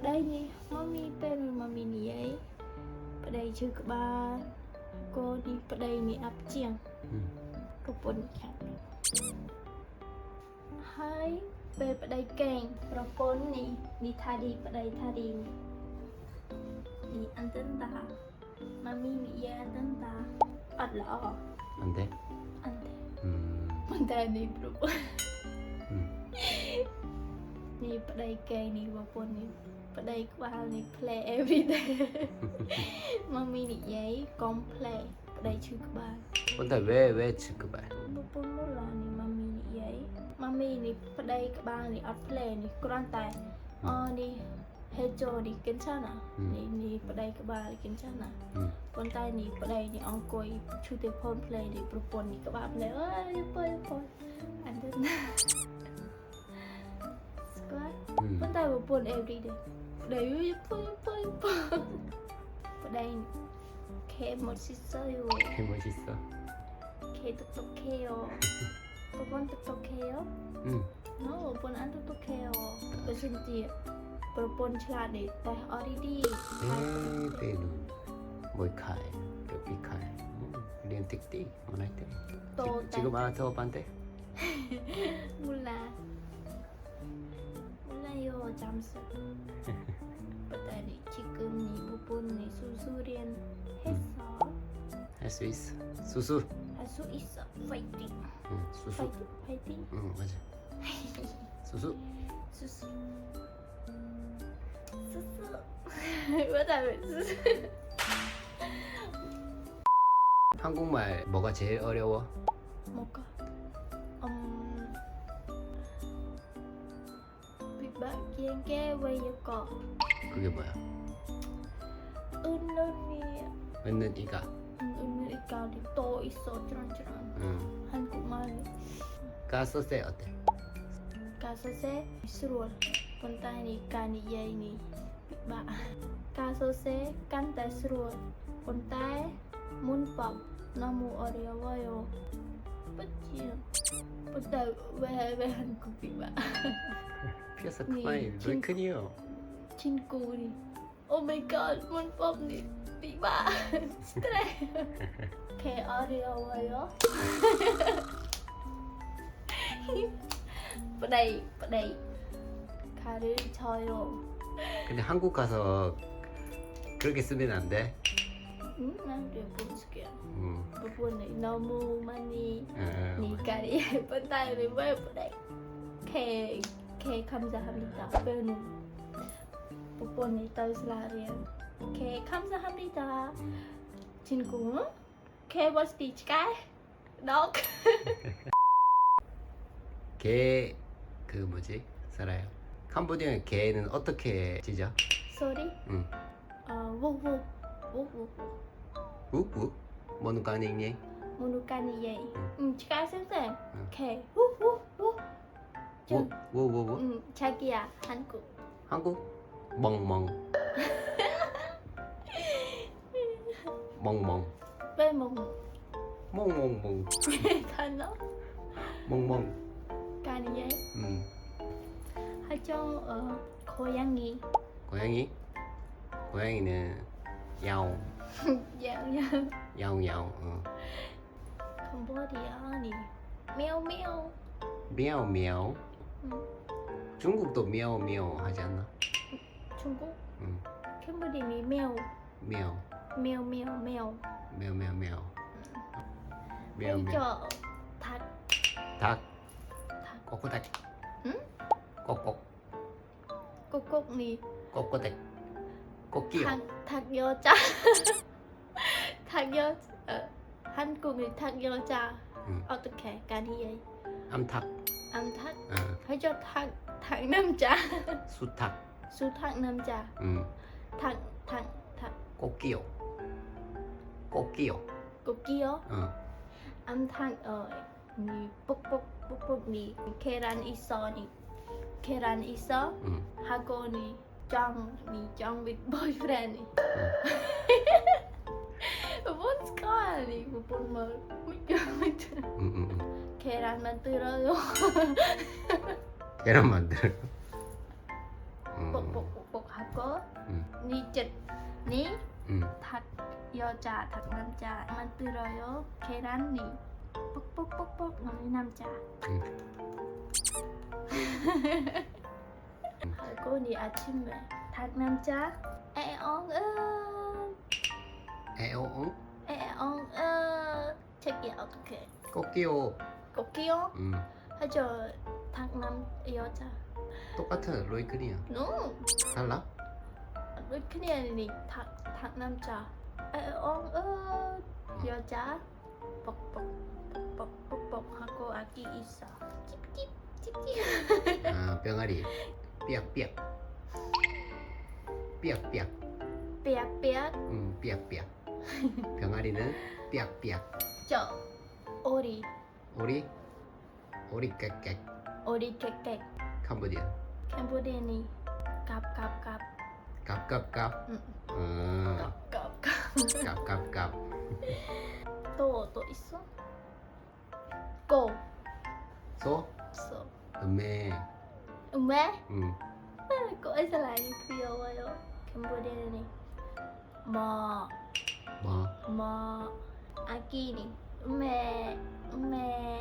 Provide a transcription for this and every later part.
ប្តីនេះមកមីពេលមកមីនិយាយប្តីឈឺក្បាលកូននេះប្តីនេះអាប់ជាងប្រពន្ធខាងហើយពេលប្តីកេងប្រពន្ធនេះនេះថាឌីប្តីថាឌីនេះអន្តនតាម៉ាមីនិយាយអន្តនតាអត់ល្អអន្តេអន្តេមិនតែនេះប្រពន្ធនេះប្តីកេងនេះប្រពន្ធនេះ ប្តីក្បាលនេះ play every day មកមីនិយាយកុំ play ប្តីឈឺក្បាលប៉ុន្តែវេវេឈឺក្បាលប្រពន្ធមូលឡានេះមកមីនិយាយមកមីនេះប្តីក្បាលនេះអត់ play នេះគ្រាន់តែអូនេះហេជូនេះគិនចាណានេះនេះប្តីក្បាលគិនចាណាប៉ុន្តែនេះប្តីនេះអង្គុយឈឺទេផុន play នេះប្រពន្ធនេះក្បាល play អើយពើពើអត់ដឹងណា but I will put every day. 레유 예뻐 예뻐 예뻐 브레인 개 멋있어요 개 멋있어. 개 똑똑해요 5번 똑똑해요? 응. 어, 너 5번 안 똑똑해요 무슨지 몇번 지나니 나 어리디 네, 에이, 때는 뭘카이 루비카이. 리엔 띡띡 원할 때. 또 지- 지금 알아서 오빠한테. 몰라 몰라요 잠수 딸이 지금 이 부분이 수술은 했어. 할 수 있어. 수수. 할 수 있어. 파이팅. 응, 수수. 파이팅. 파이팅. 응, 맞아. 수수. 수수. 수수. 맞아, 수수. 한국말 뭐가 제일 어려워? 뭐가? 음. việc bạn kiêng 그게 뭐야? 은은이. 은는 이가? 은은 이까리 또 있어 쩌란쩌란 응. 한국말이 가소세 어때? 가서세? 스롤 본타니 까니 예니 빅박 가서세? 깐테 스롤 본타에 문법. 너무 어려워요. 그치? 본타 왜왜 한국 빅박 피어서 네, 그만이 진- 널큰이요 친구니 Oh my god 가르쳐요. 근데 한국 가서 그렇게 쓰면 안 돼? 응? 난데 보스게 응. 부분이 너무 많이 응, 응. 니까리 뿌다이 왜 뿌다이. 개, 개 감사합니다 부분이 떠슬라리엔 개 감사합니다 친구 개 치카이 덕 개, 그 뭐지? 살아요. 캄보디아 개는 어떻게 짖어? 소리 응. 어 우우 우우 욱? 욱? 뭐는 까닝니? 모누까니 예이 응. 쌤쌤 응. 개 우우 우? 뭐? 응 자기야 한국 한국? 멍멍. 멍멍. 빼먹 멍멍멍. 가너 멍멍. 예이 음. 하정 어 고양이 고양이? 고양이는 야옹. 야야 야옹 야옹. 어. 캄보디아니 미야오 미야오. 응 중국도 미야오 미야오 하지 않나? 중국 응. 캄보디니 메오 미야오. 메오 메오 메오 미야오 미야오 미야오. 미야오 미야오. 해저 닭 닭. 닭 꼬꼬닭. 응? 꼭꼭. 꼭꼭니 꼬꼬닭. 꼬끼요. 닭, 닭 여자 닭 여, 어, 한국의 닭 여자 응. 어떻게 까니에 암탉. 암탉 어. 해줘 닭, 닭 남자 수탉. 수탉 남자 응. 닭, 닭 꽃기요. 꽃기요. 꽃기요 어. 암탕 어 니 뽁뽁 뽁뽁 니 계란 있어 니 계란 있어 응. 하고 니 짱 니 짱 with boyfriend 니뭔 스카야 니 뭔 말. 응, 응, 응. 계란 만들어요. 계란 만들어. 음, 있고 니젖니 여자 닭 남자 만들어요 계란니 뻑뻑뻑뻑 우리 남자 음. 그거니 아침에 닭 남자 에엉은 에오오 에엉은 책이 어떻게 꼬끼오 웃기요? 하죠 닭남 여자 똑같은 로이클이야. No. 달라? 왜 그냥 니닭닭 남자 에엉은 여자 뻑뻑뻑뻑뻑뻑 하고 아기 있어 찝찝 찝찝 아, 병아리. 삐약삐약. 삐약삐약. 삐약삐약 음, 삐약삐약. 병아리는 삐약삐약. 저 오리 오리? 오리 깨깨. 오리 깨깨 캄보디아. 캄보디아니 갑갑갑 갑갑갑. 응. 어. 갑갑갑 갑갑갑. 또또 있어? 고 소? 있어 음메. 왜? 음. cô ấy sẽ lại 귀여워요 캄보디아니 뭐 뭐? 뭐 아기니 매, 매,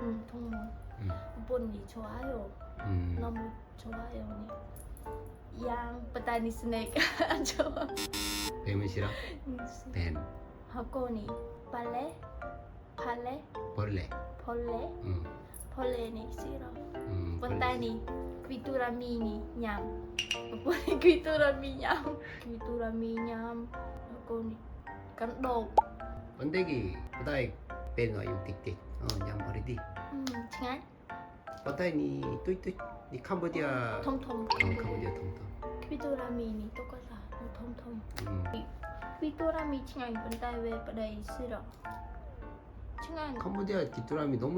음, 동물 음. 본이 좋아요 음. 너무 좋아요 니 Yang petani snack. Jom Famous syrup Pen. Hako ni Pale Pale Pole. Pole hmm. Pole ni syrup hmm, Petani Kuitu rami ni Nyam. Apa ni kuitu rami nyam. Kuitu rami nyam ni Kandok. Pentegi Petai Pen no yu tik tik Oh, jam hari ni. Hmm, cengat. 이크 안 좋아 뱀은 싫어? 뱀. 하고니 발레 발레 벌레. 벌레 음. 벌레니 싫어 음. 벌레. 번다니 귀뚜라미니 냠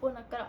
본이 귀뚜라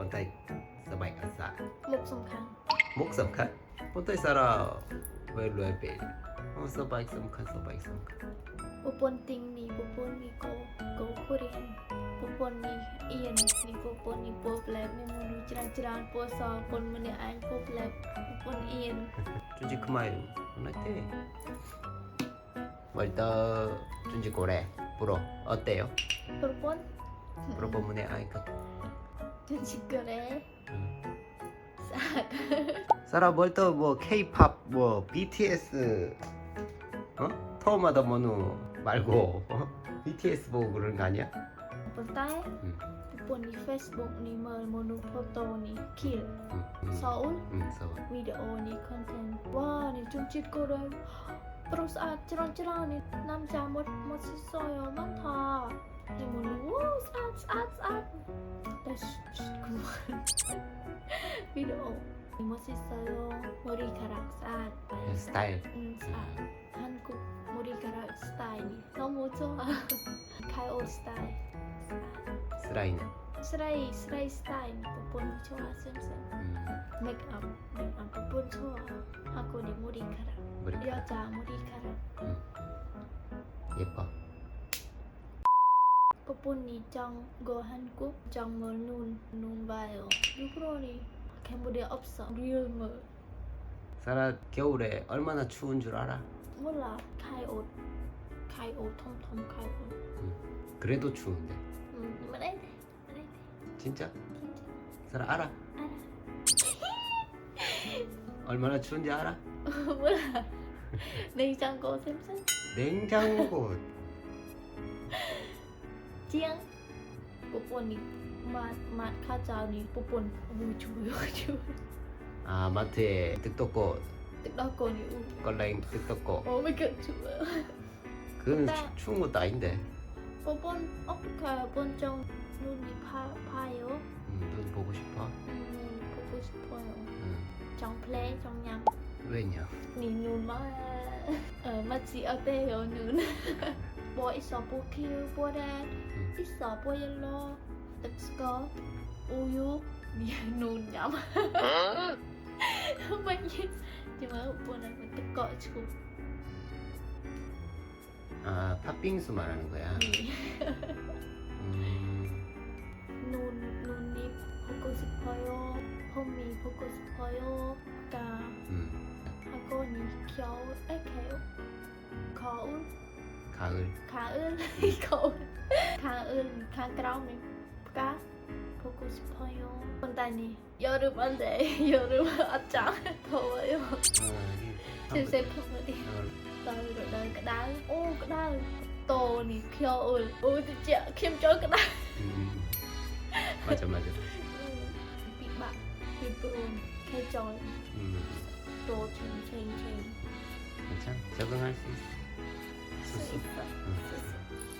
បន្តិចសបែកអសាលឹកសំខាន់មុខសំខាន់បន្តិចសារ៉ាវេលវេពេអូសបែកសំខាន់សបែកសំខាន់ពពន់ទីងនេះពពន់នេះកោកោគូរៀនពពន់នេះអៀននេះពពន់នេះពពលែបមានមនុស្សច្រើនច្រើនពពសពន់ម្នាក់ឯងពពលែបពពន់អៀនជួយជាខ្មែរណ៎ទេ割と順次これプロあったよプロポンプロポンもねあいか kore saat 사라 멀더 뭐 K-팝 뭐 BTS 어? 토마다 뭐누 말고 어? BTS 보고 그런 거 아니야? 응. Facebook ni mel monu foto ni kill 응, 응, Saul 응, 서. video ni content Wah ni jumchit kore Terus ah cerah-cerah ni Namja mod mod sisoyo mantap Ni monu wow saat saat saat Dash keluar Video Ni mod sisoyo Mori karak saat 스 타일 Hmm saat 한국 머리카락 스타일이 너무 좋아. 가요 스타일. 스라이는 스라이 스라이 스타일 부분 좋아 쌤쌤. 음, 메이크업 메이크업 부분 좋아. 하고 내 머리카락. 머리카락 여자 머리카락. 예뻐 부분이 정거 한국 정말 눈 눈 봐요. 누구로니 캄보디아 없어. 리얼 뭐 사라 겨울에 얼마나 추운 줄 알아? 몰라. 가요 옷. 가요 옷 통통 가요 옷. 그래도 추운데 음, đấy đấy 진짜? 진짜 사라 알아? 얼마나 추운지 알아? 몰라 냉장고 샘샘 냉장고 mat kaca ni popon ui chui ui chui 아 마트에 ni u 껄라잉 뜻떴고 oh my god chui 그건 나- 추, 추운 것도 아닌데 popon 어떻게 본정 눈이 파 파요 음, 눈 보고 싶어? 음 보고 싶어요 play trong nhang 왜냐? mà chị ở đây ở nun yellow tức sco uyu ni nun nhắm bao nhiêu chỉ mới po này mình tức gọi chú 아 팥빙수 말하는 거야 음, 눈 눈이 보고 싶어요 홈이 보고 싶어요 까 음, 하고니 겨울 에 겨울 거울 가을 가을 거울 가을 가그라움이 까 보고 싶어요 근데 여름 안돼 여름 아짱 더워요 어, 어, đời cái đá ô cái đá tô nì 겨울 cho cái đá 음, 맞아 맞아 음, đồ chèn chèn chèn 괜찮아 적응할 수 있어 谢谢谢谢。